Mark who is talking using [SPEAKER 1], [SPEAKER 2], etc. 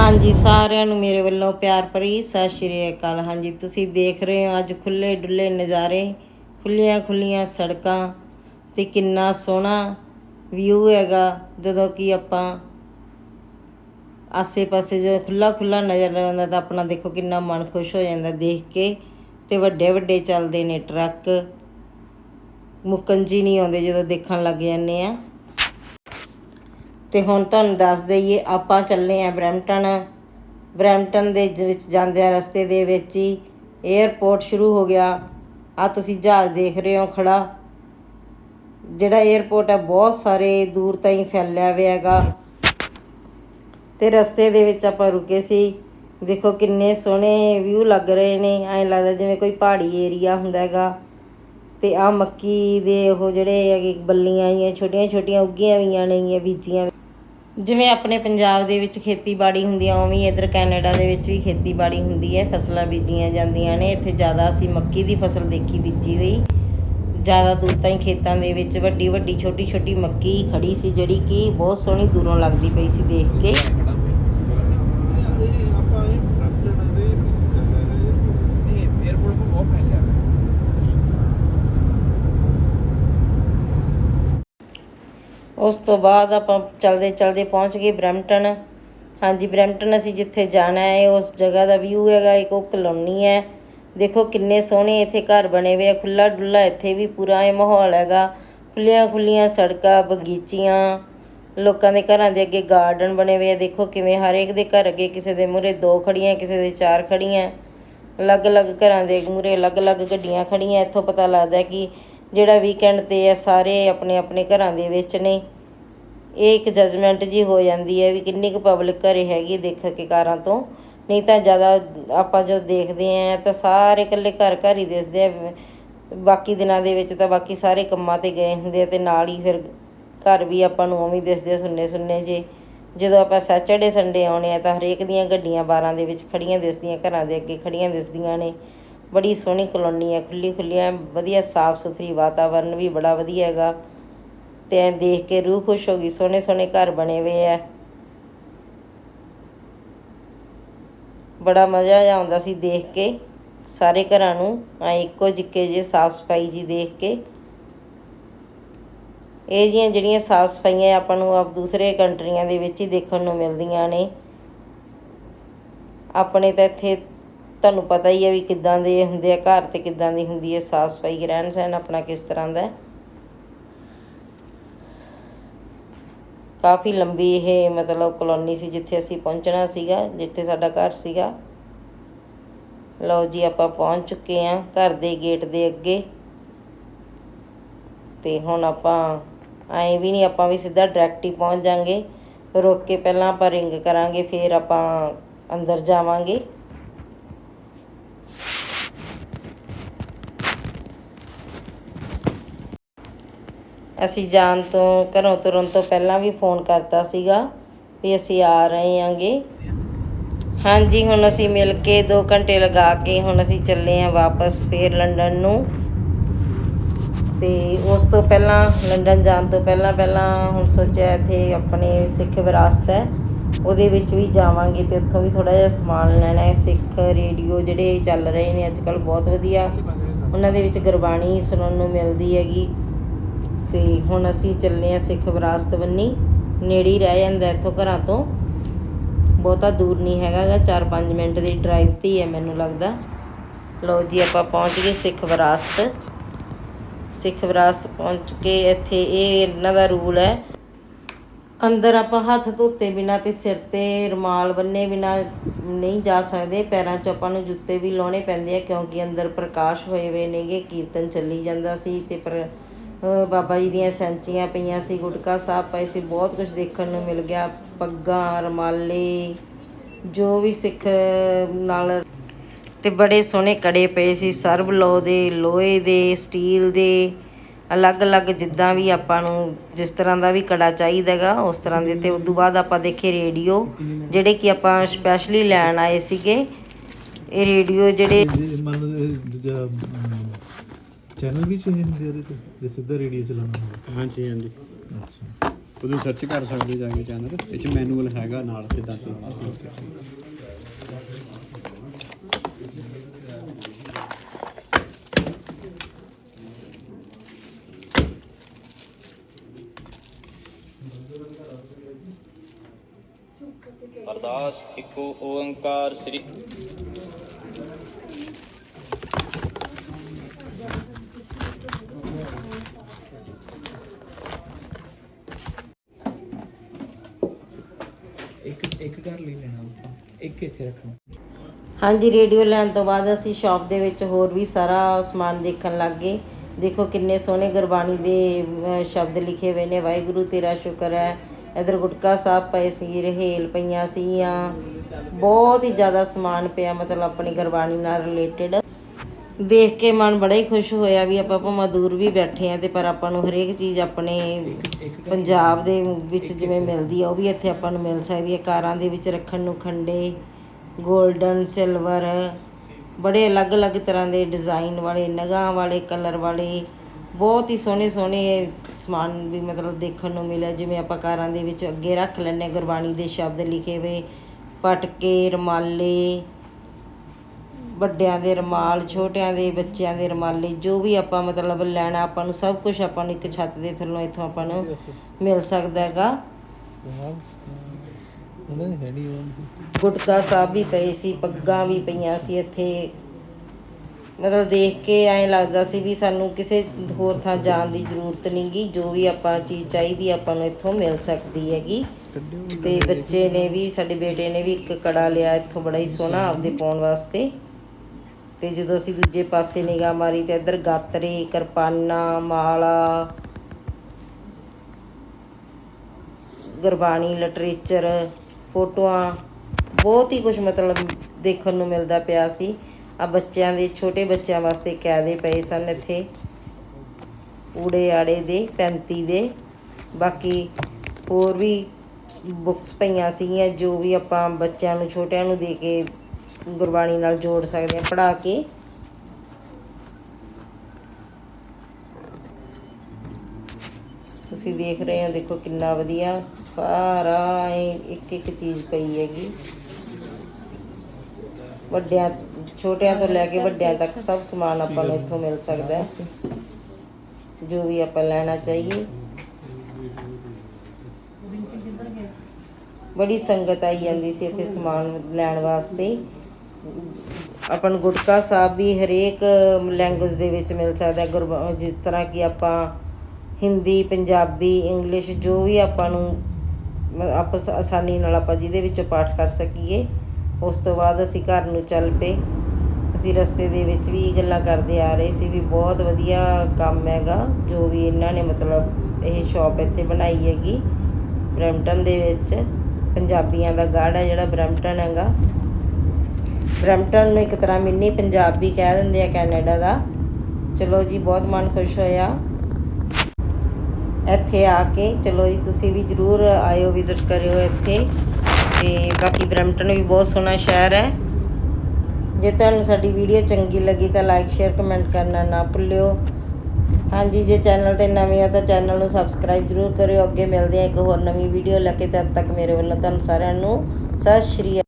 [SPEAKER 1] ਹਾਂਜੀ, ਸਾਰਿਆਂ ਨੂੰ ਮੇਰੇ ਵੱਲੋਂ ਪਿਆਰ ਭਰੀ ਸਤਿ ਸ਼੍ਰੀ ਅਕਾਲ। ਹਾਂਜੀ, ਤੁਸੀਂ ਦੇਖ ਰਹੇ ਹੋ ਅੱਜ ਖੁੱਲੇ ਡੁੱਲੇ ਨਜ਼ਾਰੇ ਖੁੱਲੀਆਂ ਖੁੱਲੀਆਂ ਸੜਕਾਂ ਤੇ ਕਿੰਨਾ ਸੋਹਣਾ ਵਿਊ ਹੈਗਾ। ਜਦੋਂ ਕਿ ਆਪਾਂ ਆਸੇ-ਪਾਸੇ ਜੋ ਖੁੱਲਾ ਖੁੱਲਾ ਨਜ਼ਰ ਆਉਂਦਾ ਤਾਂ ਆਪਣਾ ਦੇਖੋ ਕਿੰਨਾ ਮਨ ਖੁਸ਼ ਹੋ ਜਾਂਦਾ ਦੇਖ ਕੇ। ਤੇ ਵੱਡੇ ਵੱਡੇ ਚੱਲਦੇ ਨੇ ਟਰੱਕ। ਮੁੱਕਣ ਨਹੀਂ ਆਉਂਦੇ ਜਦੋਂ ਦੇਖਣ ਲੱਗ ਜਾਂਦੇ ਆ। ਤੇ ਹੁਣ ਤੁਹਾਨੂੰ ਦੱਸ ਦਈਏ, ਆਪਾਂ ਚੱਲੇ ਆ ਬਰੈਂਪਟਨ। ਬਰੈਂਪਟਨ ਦੇ ਜ- ਵਿੱਚ ਜਾਂਦਿਆਂ ਰਸਤੇ ਦੇ ਵਿੱਚ ਹੀ 에ਅਰਪੋਰਟ ਸ਼ੁਰੂ ਹੋ ਗਿਆ। ਆ ਤੁਸੀਂ ਜਹਾਜ਼ ਦੇਖ ਰਹੇ ਹੋ ਖੜਾ। ਜਿਹੜਾ 에ਅਰਪੋਰਟ ਹੈ, ਬਹੁਤ ਸਾਰੇ ਦੂਰ ਤਾਈਂ ਫੈਲਿਆ ਹੋਇਆ ਹੈਗਾ। ਤੇ ਰਸਤੇ ਦੇ ਵਿੱਚ ਆਪਾਂ ਰੁਕੇ ਸੀ। ਦੇਖੋ ਕਿੰਨੇ ਸੋਹਣੇ ਵਿਊ ਲੱਗ ਰਹੇ ਨੇ। ਐਂ ਲੱਗਦਾ ਜਿਵੇਂ ਕੋਈ ਪਹਾੜੀ ਏਰੀਆ ਹੁੰਦਾ ਹੈਗਾ। ਤੇ ਆ ਮੱਕੀ ਦੇ ਉਹ ਜਿਹੜੇ ਹੈਗੇ, ਬੱਲੀਆਂ ਆਈਆਂ ਛੋਟੀਆਂ ਛੋਟੀਆਂ ਉੱਗੀਆਂ ਹੋਈਆਂ ਨੇ, ਬੀਜੀਆਂ ਜਿਵੇਂ ਆਪਣੇ ਪੰਜਾਬ ਦੇ ਵਿੱਚ ਖੇਤੀਬਾੜੀ ਹੁੰਦੀ ਆ, ਉਵੇਂ ਹੀ ਇੱਧਰ ਕੈਨੇਡਾ ਦੇ ਵਿੱਚ ਵੀ ਖੇਤੀਬਾੜੀ ਹੁੰਦੀ ਹੈ, ਫਸਲਾਂ ਬੀਜੀਆਂ ਜਾਂਦੀਆਂ ਨੇ, ਇੱਥੇ ਜ਼ਿਆਦਾ ਅਸੀਂ ਮੱਕੀ ਦੀ ਫਸਲ ਦੇਖੀ ਬੀਜੀ ਹੋਈ। ਜ਼ਿਆਦਾ ਦੂਰ ਤਾਂ ਹੀ ਖੇਤਾਂ ਦੇ ਵਿੱਚ ਵੱਡੀ ਵੱਡੀ ਛੋਟੀ ਛੋਟੀ ਮੱਕੀ ਖੜੀ ਸੀ, ਜਿਹੜੀ ਕਿ ਬਹੁਤ ਸੋਹਣੀ ਦੂਰੋਂ ਲੱਗਦੀ ਪਈ ਸੀ ਦੇਖ ਕੇ।
[SPEAKER 2] ਆਪਾਂ ਇਹ ਬ੍ਰੈਂਪਟਨ ਦੇ ਪੀਸੀ ਹੈਗਾ ਹੈ
[SPEAKER 3] 에어ਪੋਰਟ ਕੋ ਬਹੁਤ ਫੈਲਿਆ ਹੈ
[SPEAKER 1] ਉਸ ਤੋਂ ਬਾਅਦ ਆਪਾਂ ਚਲਦੇ ਚਲਦੇ ਪਹੁੰਚ ਗਏ ਬਰੈਂਪਟਨ ਹਾਂਜੀ ਬਰੈਂਪਟਨ ਅਸੀਂ ਜਿੱਥੇ ਜਾਣਾ ਹੈ, ਉਸ ਜਗ੍ਹਾ ਦਾ ਵਿਊ ਹੈਗਾ, ਇੱਕ ਉਹ ਕਲੋਨੀ ਹੈ। ਦੇਖੋ ਕਿੰਨੇ ਸੋਹਣੇ ਇੱਥੇ ਘਰ ਬਣੇ ਹੋਏ ਆ ਖੁੱਲਾ ਡੁੱਲਾ ਇੱਥੇ ਵੀ ਪੂਰਾ ਇਹ ਮਾਹੌਲ ਹੈਗਾ। ਖੁੱਲੀਆਂ ਖੁੱਲੀਆਂ ਸੜਕਾਂ, ਬਗੀਚੀਆਂ, ਲੋਕਾਂ ਦੇ ਘਰਾਂ ਦੇ ਅੱਗੇ ਗਾਰਡਨ ਬਣੇ ਹੋਏ ਆ। ਦੇਖੋ ਕਿਵੇਂ ਹਰੇਕ ਦੇ ਘਰ ਅੱਗੇ ਕਿਸੇ ਦੇ ਮੂਹਰੇ ਦੋ ਖੜੀਆਂ ਕਿਸੇ ਦੇ ਚਾਰ ਖੜੀਆਂ ਅਲੱਗ-ਅਲੱਗ ਘਰਾਂ ਦੇ ਮੂਹਰੇ ਅਲੱਗ-ਅਲੱਗ ਗੱਡੀਆਂ ਖੜੀਆਂ ਇੱਥੋਂ ਪਤਾ ਲੱਗਦਾ ਕਿ ਜਿਹੜਾ ਵੀਕਐਂਡ ਤੇ ਆ ਸਾਰੇ ਆਪਣੇ ਆਪਣੇ ਘਰਾਂ ਦੇ ਵਿੱਚ ਨੇ, ਇਹ ਇੱਕ ਜਜਮੈਂਟ ਜੀ ਹੋ ਜਾਂਦੀ ਹੈ ਵੀ ਕਿੰਨੀ ਕੁ ਪਬਲਿਕ ਘਰੇ ਹੈਗੀ ਦੇਖ ਕੇ ਕਾਰਾਂ ਤੋਂ। ਨਹੀਂ ਤਾਂ ਜ਼ਿਆਦਾ ਆਪਾਂ ਜਦ ਦੇਖਦੇ ਆ ਤਾਂ ਸਾਰੇ ਇਕੱਲੇ ਘਰ ਘਰ ਹੀ ਦਿਸਦੇ ਆ। ਬਾਕੀ ਦਿਨਾਂ ਦੇ ਵਿੱਚ ਤਾਂ ਬਾਕੀ ਸਾਰੇ ਕੰਮਾਂ ਤੇ ਗਏ ਹੁੰਦੇ ਆ ਤੇ ਨਾਲ ਹੀ ਫਿਰ ਘਰ ਵੀ ਆਪਾਂ ਨੂੰ ਉਵੇਂ ਦਿਸਦੇ ਆ ਸੁੰਨੇ ਸੁੰਨੇ ਜੇ। ਜਦੋਂ ਆਪਾਂ ਸੈਚਰਡੇ ਸੰਡੇ ਆਉਣੇ ਆ ਤਾਂ ਹਰੇਕ ਦੀਆਂ ਗੱਡੀਆਂ ਬਾਰਾਂ ਦੇ ਵਿੱਚ ਖੜੀਆਂ ਦਿਸਦੀਆਂ, ਘਰਾਂ ਦੇ ਅੱਗੇ ਖੜੀਆਂ ਦਿਸਦੀਆਂ ਨੇ। ਬੜੀ ਸੋਹਣੀ ਕਲੋਨੀ ਹੈ, ਖੁੱਲੀ ਖੁੱਲੀਆਂ ਵਧੀਆ ਸਾਫ਼ ਸੁਥਰੀ ਵਾਤਾਵਰਨ ਵੀ ਬੜਾ ਵਧੀਆ ਹੈਗਾ। ਤੇ ਐਂ ਦੇਖ ਕੇ ਰੂਹ ਖੁਸ਼ ਹੋ ਗਈ, ਸੋਹਣੇ ਸੋਹਣੇ ਘਰ ਬਣੇ ਹੋਏ ਆ ਬੜਾ ਮਜ਼ਾ ਆਉਂਦਾ ਸੀ ਦੇਖ ਕੇ, ਸਾਰੇ ਘਰਾਂ ਨੂੰ, ਐਂ ਇੱਕੋ ਜਿੱਕੇ ਜੇ ਸਾਫ਼ ਸਫ਼ਾਈ ਜੀ ਦੇਖ ਕੇ। ਇਹ ਜੀਆਂ ਜਿਹੜੀਆਂ ਸਾਫ਼ ਸਫਾਈਆਂ ਆਪਾਂ ਨੂੰ ਆਪ ਦੂਸਰੇ ਕੰਟਰੀਆਂ ਦੇ ਵਿੱਚ ਹੀ ਦੇਖਣ ਨੂੰ ਮਿਲਦੀਆਂ ਨੇ। ਆਪਣੇ ਤਾਂ ਇੱਥੇ ਤੁਹਾਨੂੰ ਪਤਾ ਹੀ ਹੈ ਵੀ ਕਿੱਦਾਂ ਦੇ ਹੁੰਦੇ ਆ, ਘਰ ਤੇ ਕਿੱਦਾਂ ਦੀ ਹੁੰਦੀ ਹੈ ਸਾਫ਼ ਸਫ਼ਾਈ ਰਹਿਣ ਸਹਿਣ ਆਪਣਾ ਕਿਸ ਤਰ੍ਹਾਂ ਦਾ ਹੈ? ਕਾਫੀ ਲੰਬੀ ਇਹ ਮਤਲਬ ਕਲੋਨੀ ਸੀ ਜਿੱਥੇ ਅਸੀਂ ਪਹੁੰਚਣਾ ਸੀਗਾ, ਜਿੱਥੇ ਸਾਡਾ ਘਰ ਸੀਗਾ। ਲਓ ਜੀ, ਆਪਾਂ ਪਹੁੰਚ ਚੁੱਕੇ ਹਾਂ ਘਰ ਦੇ ਗੇਟ ਦੇ ਅੱਗੇ। ਤੇ ਹੁਣ ਆਪਾਂ ਐਂ ਵੀ ਨਹੀਂ, ਆਪਾਂ ਵੀ ਸਿੱਧਾ ਡਾਇਰੈਕਟ ਹੀ ਪਹੁੰਚ ਜਾਾਂਗੇ। ਰੁਕ ਕੇ ਪਹਿਲਾਂ ਆਪਾਂ ਰਿੰਗ ਕਰਾਂਗੇ, ਫਿਰ ਆਪਾਂ ਅੰਦਰ ਜਾਵਾਂਗੇ। ਅਸੀਂ ਜਾਣ ਤੋਂ, ਘਰੋਂ ਤੁਰਨ ਤੋਂ ਪਹਿਲਾਂ ਵੀ ਫੋਨ ਕਰਤਾ ਸੀਗਾ ਵੀ ਅਸੀਂ ਆ ਰਹੇ ਆਂਗੇ। ਹਾਂਜੀ, ਹੁਣ ਅਸੀਂ ਮਿਲ ਕੇ 2 ਘੰਟੇ ਲਗਾ ਕੇ ਹੁਣ ਅਸੀਂ ਚੱਲੇ ਆਂ ਵਾਪਸ ਫੇਰ ਲੰਡਨ ਨੂੰ। ਤੇ ਉਸ ਤੋਂ ਪਹਿਲਾਂ, ਲੰਡਨ ਜਾਣ ਤੋਂ ਪਹਿਲਾਂ ਪਹਿਲਾਂ ਹੁਣ ਸੋਚਿਆ ਇੱਥੇ ਆਪਣੇ ਸਿੱਖ ਵਿਰਾਸਤ ਹੈ, ਉਹਦੇ ਵਿੱਚ ਵੀ ਜਾਵਾਂਗੇ ਤੇ ਉੱਥੋਂ ਵੀ ਥੋੜਾ ਜਿਹਾ ਸਮਾਨ ਲੈਣਾ ਹੈ। ਸਿੱਖ ਰੇਡੀਓ ਜਿਹੜੇ ਚੱਲ ਰਹੇ ਨੇ ਅੱਜ ਕੱਲ ਬਹੁਤ ਵਧੀਆ। ਉਹਨਾਂ ਦੇ ਵਿੱਚ ਗੁਰਬਾਣੀ ਸੁਣਨ ਨੂੰ ਮਿਲਦੀ ਹੈਗੀ। ਤੇ ਹੁਣ ਅਸੀਂ ਚੱਲੇ ਆ ਸਿੱਖ ਵਿਰਾਸਤ ਬੰਨੀ ਨੇੜੇ ਹੀ ਰਹਿ ਜਾਂਦਾ ਇੱਥੋਂ ਘਰਾਂ ਤੋਂ। ਬਹੁਤਾ ਦੂਰ ਨਹੀਂ ਹੈਗਾ ਗਾ 4-5 ਮਿੰਟ ਦੀ ਡਰਾਈਵ ਤੇ ਹੀ ਹੈ ਮੈਨੂੰ ਲੱਗਦਾ। ਲਓ ਜੀ, ਆਪਾਂ ਪਹੁੰਚ ਗਏ ਸਿੱਖ ਵਿਰਾਸਤ। ਸਿੱਖ ਵਿਰਾਸਤ ਪਹੁੰਚ ਕੇ ਇੱਥੇ ਇਹ ਇਹਨਾਂ ਦਾ ਰੂਲ ਹੈ। ਅੰਦਰ ਆਪਾਂ ਹੱਥ ਧੋਤੇ ਬਿਨਾ ਤੇ ਸਿਰ ਤੇ ਰੁਮਾਲ ਬੰਨੇ ਬਿਨਾ ਨਹੀਂ ਜਾ ਸਕਦੇ। ਪੈਰਾਂ 'ਚ ਆਪਾਂ ਨੂੰ ਜੁੱਤੇ ਵੀ ਲਾਉਣੇ ਪੈਂਦੇ ਆ, ਕਿਉਂਕਿ ਅੰਦਰ ਪ੍ਰਕਾਸ਼ ਹੋਏ ਹੋਏ ਨੇਗੇ, ਕੀਰਤਨ ਚੱਲੀ ਜਾਂਦਾ ਸੀ ਤੇ ਪਰ ਬਾਬਾ ਜੀ ਦੀਆਂ ਸੈਂਚੀਆਂ ਪਈਆਂ ਸੀ, ਗੁਟਕਾ ਸਾਹਿਬ ਪਏ ਸੀ, ਬਹੁਤ ਕੁਝ ਦੇਖਣ ਨੂੰ ਮਿਲ ਗਿਆ। ਪੱਗਾਂ, ਰਮਾਲੇ, ਜੋ ਵੀ ਸਿੱਖ ਨਾਲ ਤੇ ਬੜੇ ਸੋਹਣੇ ਕੜੇ ਪਏ ਸੀ, ਸਰਬ ਲੋ ਦੇ, ਲੋਹੇ ਦੇ, ਸਟੀਲ ਦੇ, ਅਲੱਗ-ਅਲੱਗ ਜਿੱਦਾਂ ਵੀ ਆਪਾਂ ਨੂੰ ਜਿਸ ਤਰ੍ਹਾਂ ਦਾ ਵੀ ਕੜਾ ਚਾਹੀਦਾ ਹੈਗਾ, ਉਸ ਤਰ੍ਹਾਂ ਦੇ ਤੇ ਉਸ ਤੋਂ ਬਾਅਦ ਆਪਾਂ ਦੇਖੇ ਰੇਡੀਓ, ਜਿਹੜੇ ਕਿ ਆਪਾਂ ਸਪੈਸ਼ਲੀ ਲੈਣ ਆਏ ਸੀਗੇ। ਇਹ ਰੇਡੀਓ ਜਿਹੜੇ
[SPEAKER 2] ਇਹ ਮੰਨ ਲਓ ਇਹ ਦੂਜਾ ਚੈਨਲ ਵੀ ਚੇਂਜ ਹੁੰਦੇ ਆ ਇਹਦੇ ਤੇ ਜੇ ਸਿੱਧਾ ਰੇਡੀਓ ਚਲਾਉਣਾ ਹੋਵੇ
[SPEAKER 3] ਹਾਂਜੀ ਹਾਂਜੀ।
[SPEAKER 2] ਅੱਛਾ।
[SPEAKER 3] ਉਹਦੇ ਸਰਚ ਕਰ ਸਕਦੇ ਜਾ ਕੇ ਚੈਨਲ ਇਹ ਚ ਮੈਨੂਅਲ ਹੈਗਾ ਨਾਲ ਕਿਦਾਂ ਤੇ
[SPEAKER 4] ਅਰਦਾਸ ਇੱਕੋ ਓੰਕਾਰ ਸ੍ਰੀ
[SPEAKER 5] ਇੱਕ ਇੱਕ ਘਰ ਲਈ ਲੈਣਾ ਆਪਾਂ ਇੱਕ ਇੱਥੇ ਰੱਖਣਾ।
[SPEAKER 1] ਹਾਂਜੀ, ਰੇਡੀਓ ਲੈਣ ਤੋਂ ਬਾਅਦ ਅਸੀਂ ਸ਼ਾਪ ਦੇ ਵਿੱਚ ਹੋਰ ਵੀ ਸਾਰਾ ਸਮਾਨ ਦੇਖਣ ਲੱਗ ਗਏ। ਦੇਖੋ ਕਿੰਨੇ ਸੋਹਣੇ ਗੁਰਬਾਣੀ ਦੇ ਸ਼ਬਦ ਲਿਖੇ ਹੋਏ ਨੇ। ਵਾਹਿਗੁਰੂ, ਤੇਰਾ ਸ਼ੁਕਰ ਹੈ। ਇਧਰ ਗੁਟਕਾ ਸਾਹਿਬ ਪਏ ਸੀ, ਰਹੇਲ ਪਈਆਂ ਸੀਗੀਆਂ। ਬਹੁਤ ਹੀ ਜ਼ਿਆਦਾ ਸਮਾਨ ਪਿਆ, ਮਤਲਬ ਆਪਣੀ ਗੁਰਬਾਣੀ ਨਾਲ ਰਿਲੇਟਡ ਦੇਖ ਕੇ ਮਨ ਬੜਾ ਹੀ ਖੁਸ਼ ਹੋਇਆ ਵੀ ਆਪਾਂ ਭਾਵੇਂ ਦੂਰ ਵੀ ਬੈਠੇ ਆ ਤੇ ਪਰ ਆਪਾਂ ਨੂੰ ਹਰੇਕ ਚੀਜ਼ ਆਪਣੇ ਪੰਜਾਬ ਦੇ ਵਿੱਚ ਜਿਵੇਂ ਮਿਲਦੀ ਆ ਉਹ ਵੀ ਇੱਥੇ ਆਪਾਂ ਨੂੰ ਮਿਲ ਸਕਦੀ ਹੈ ਕਾਰਾਂ ਦੇ ਵਿੱਚ ਰੱਖਣ ਨੂੰ ਖੰਡੇ 골ਡਨ ਸਿਲਵਰ ਬੜੇ ਅਲੱਗ-ਅਲੱਗ ਤਰ੍ਹਾਂ ਦੇ ਡਿਜ਼ਾਈਨ ਵਾਲੇ ਨਗਾਂ ਵਾਲੇ ਕਲਰ ਵਾਲੇ ਬਹੁਤ ਹੀ ਸੋਹਣੇ ਸੋਹਣੇ ਸਮਾਨ ਵੀ ਮਤਲਬ ਦੇਖਣ ਨੂੰ ਮਿਲਿਆ। ਜਿਵੇਂ ਆਪਾਂ ਕਾਰਾਂ ਦੇ ਵਿੱਚ ਅੱਗੇ ਰੱਖ ਹਾਂ ਗੁਰਬਾਣੀ ਦੇ ਸ਼ਬਦ ਲਿਖੇ ਹੋਏ ਪਟਕੇ ਰਮਾਲੇ ਵੱਡਿਆਂ ਦੇ ਰਮਾਲ ਛੋਟਿਆਂ ਦੇ ਬੱਚਿਆਂ ਦੇ ਰਮਾਲੇ ਜੋ ਵੀ ਆਪਾਂ ਮਤਲਬ ਲੈਣਾ ਆਪਾਂ ਨੂੰ ਸਭ ਕੁਝ ਆਪਾਂ ਨੂੰ ਇੱਕ ਛੱਤ ਦੇ ਥੱਲੋਂ ਇੱਥੋਂ ਆਪਾਂ ਨੂੰ ਮਿਲ ਸਕਦਾ ਹੈਗਾ। ਗੁਟਕਾ ਸਾਹਿਬ ਵੀ ਪਏ ਸੀ ਪੱਗਾਂ ਵੀ ਪਈਆਂ ਸੀ ਇੱਥੇ। ਮਤਲਬ ਦੇਖ ਕੇ ਐਂ ਲੱਗਦਾ ਸੀ ਵੀ ਸਾਨੂੰ ਕਿਸੇ ਹੋਰ ਥਾਂ ਜਾਣ ਦੀ ਜ਼ਰੂਰਤ ਨਹੀਂਗੀ ਜੋ ਵੀ ਆਪਾਂ ਚੀਜ਼ ਚਾਹੀਦੀ ਆਪਾਂ ਨੂੰ ਇੱਥੋਂ ਮਿਲ ਸਕਦੀ ਹੈਗੀ। ਤੇ ਬੱਚੇ ਨੇ ਵੀ ਸਾਡੇ ਬੇਟੇ ਨੇ ਵੀ ਇੱਕ ਕੜਾ ਲਿਆ ਇੱਥੋਂ ਬੜਾ ਹੀ ਸੋਹਣਾ ਆਪਦੇ ਪਾਉਣ ਵਾਸਤੇ। ਤੇ ਜਦੋਂ ਅਸੀਂ ਦੂਜੇ ਪਾਸੇ ਨਿਗਾਹ ਮਾਰੀ ਤੇ ਇੱਧਰ ਗਾਤਰੇ, ਕਿਰਪਾਨਾ, ਮਾਲਾ, ਗੁਰਬਾਣੀ, ਲਿਟਰੇਚਰ, ਫੋਟੋਆਂ, ਬਹੁਤ ਹੀ ਕੁਝ ਮਤਲਬ ਦੇਖਣ ਨੂੰ ਮਿਲਦਾ ਪਿਆ ਸੀ। ਆ ਬੱਚਿਆਂ ਦੇ, ਛੋਟੇ ਬੱਚਿਆਂ ਵਾਸਤੇ ਕੈਦੇ ਪਏ ਸਨ ਇੱਥੇ। ਊੜੇ ਆੜੇ ਦੇ 35 ਦੇ। ਬਾਕੀ ਹੋਰ ਵੀ ਬੁੱਕਸ ਪਈਆਂ ਸੀਗੀਆਂ, ਜੋ ਵੀ ਆਪਾਂ ਬੱਚਿਆਂ ਨੂੰ, ਛੋਟਿਆਂ ਨੂੰ ਦੇ ਕੇ ਗੁਰਬਾਣੀ ਨਾਲ ਜੋੜ ਸਕਦੇ ਹਾਂ, ਪੜ੍ਹਾ ਕੇ। ਤੁਸੀਂ ਦੇਖ ਰਹੇ ਹੋ, ਦੇਖੋ ਕਿੰਨਾ ਵਧੀਆ, ਸਾਰਾ ਇੱਕ ਇੱਕ ਚੀਜ਼ ਪਈ ਹੈਗੀ। ਵੱਡਿਆਂ, ਛੋਟਿਆਂ ਤੋਂ ਲੈ ਕੇ ਵੱਡਿਆਂ ਤੱਕ ਸਭ ਸਮਾਨ ਆਪਾਂ ਨੂੰ ਇੱਥੋਂ ਮਿਲ ਸਕਦਾ ਹੈ। ਜੋ ਵੀ ਆਪਾਂ ਲੈਣਾ ਚਾਹੀਏ। ਬੜੀ ਸੰਗਤ ਆਈ ਜਾਂਦੀ ਸੀ ਇੱਥੇ ਸਮਾਨ ਲੈਣ ਵਾਸਤੇ। ਆਪਾਂ ਨੂੰ ਗੁਟਕਾ ਸਾਹਿਬ ਵੀ ਹਰੇਕ ਲੈਂਗੁਏਜ ਦੇ ਵਿੱਚ ਮਿਲ ਸਕਦਾ ਹੈ, ਗੁਰਬ- ਜਿਸ ਤਰ੍ਹਾਂ ਕਿ ਆਪਾਂ ਹਿੰਦੀ, ਪੰਜਾਬੀ, ਇੰਗਲਿਸ਼ ਜੋ ਵੀ ਆਪਾਂ ਨੂੰ ਆਪਸ ਆਸਾਨੀ ਨਾਲ ਆਪਾਂ ਜਿਹਦੇ ਵਿੱਚੋਂ ਪਾਠ ਕਰ ਸਕੀਏ, ਉਸ ਤੋਂ ਬਾਅਦ ਅਸੀਂ ਘਰ ਨੂੰ ਚੱਲ ਪਏ। ਅਸੀਂ ਰਸਤੇ ਦੇ ਵਿੱਚ ਵੀ ਗੱਲਾਂ ਕਰਦੇ ਆ ਰਹੇ ਸੀ ਵੀ ਬਹੁਤ ਵਧੀਆ ਕੰਮ ਹੈਗਾ, ਜੋ ਵੀ ਇਹਨਾਂ ਨੇ ਮਤਲਬ ਇਹ ਸ਼ਾਪ ਇੱਥੇ ਬਣਾਈ ਹੈਗੀ ਬਰੈਂਪਟਨ ਦੇ ਵਿੱਚ। ਪੰਜਾਬੀਆਂ ਦਾ ਗਾੜ ਹੈ ਜਿਹੜਾ ਬਰੈਂਪਟਨ ਹੈਗਾ ਬਰੈਂਪਟਨ ਨੂੰ ਇੱਕ ਤਰ੍ਹਾਂ ਮਿੰਨੀ ਪੰਜਾਬ ਵੀ ਕਹਿ ਦਿੰਦੇ ਆ ਕੈਨੇਡਾ ਦਾ। ਚਲੋ ਜੀ, ਬਹੁਤ ਮਨ ਖੁਸ਼ ਹੋਇਆ। ਇੱਥੇ ਆ ਕੇ, ਚਲੋ ਜੀ, ਤੁਸੀਂ ਵੀ ਜਰੂਰ ਆਇਓ ਵਿਜ਼ਿਟ ਕਰਿਓ ਇੱਥੇ। ਤੇ ਬਾਕੀ ਬਰੈਂਪਟਨ ਵੀ ਬਹੁਤ ਸੋਹਣਾ ਸ਼ਹਿਰ ਹੈ। ਜੇ ਤੁਹਾਨੂੰ ਸਾਡੀ ਵੀਡੀਓ ਚੰਗੀ ਲੱਗੀ ਤਾਂ ਲਾਈਕ ਸ਼ੇਅਰ ਕਮੈਂਟ ਕਰਨਾ ਨਾ ਭੁੱਲਿਓ। ਹਾਂਜੀ, ਜੇ ਚੈਨਲ ਤੇ ਨਵੇਂ ਆ ਤਾਂ ਚੈਨਲ ਨੂੰ ਸਬਸਕ੍ਰਾਈਬ ਜਰੂਰ ਕਰਿਓ। ਅੱਗੇ ਮਿਲਦੇ ਹਾਂ ਇੱਕ ਹੋਰ ਨਵੀਂ ਵੀਡੀਓ ਲੈ ਕੇ। ਤਦ ਤੱਕ ਮੇਰੇ ਵੱਲੋਂ ਤੁਹਾਨੂੰ ਸਾਰਿਆਂ ਨੂੰ ਸਤਿ ਸ਼੍ਰੀ ਅਕਾਲ।